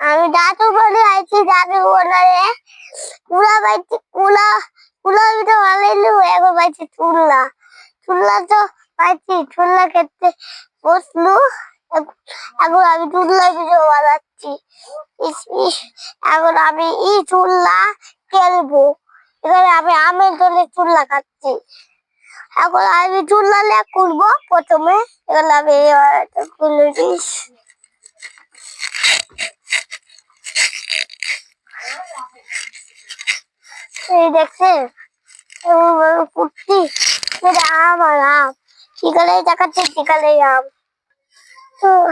আমি দাদু বলে আইছি, দাদু বলে। কুলা বাইছি, কুলা কুলা বিটা ভালো এখন বাইছি চুল্লা। চুল্লা তো পাইছি চুল্লা খেতে বসলু। এখন আমি চুল্লা ভিডিও বানাচ্ছি। এখন আমি ই চুল্লা খেলব এখানে আমি আমের জন্য চুল্লা খাচ্ছি। এখন আমি চুল্লা লেখ করব প্রথমে। এখানে আমি এই দেখছেন? কুর্তি আম আর আম। বিকালেই দেখাচ্ছে? বিকালেই আম? উহ,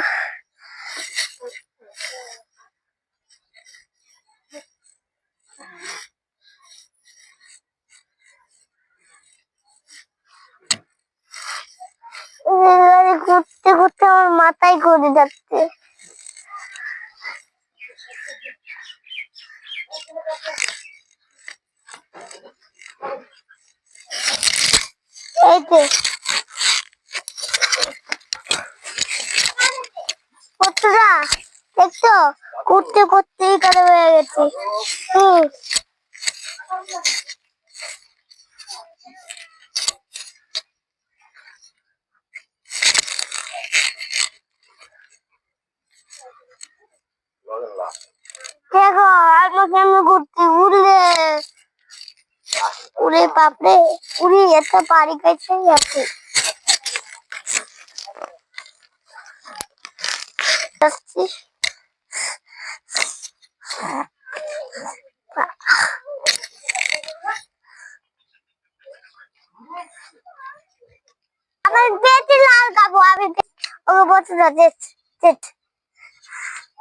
ঘুরতে ঘুরতে আমার মাথায় ঘুরে যাচ্ছে এই তো কতটা দেখছ ঘুরতে ঘুরতেই করে হয়ে গেছে হুম দেখো আমাকে আমি ঘুরতে উড়লে উড়ে বাপরে, উড়ে, এত পারি গেছে আছে যাচ্ছি। আমার পেটে লাল খাব আমি ওকে বলছে না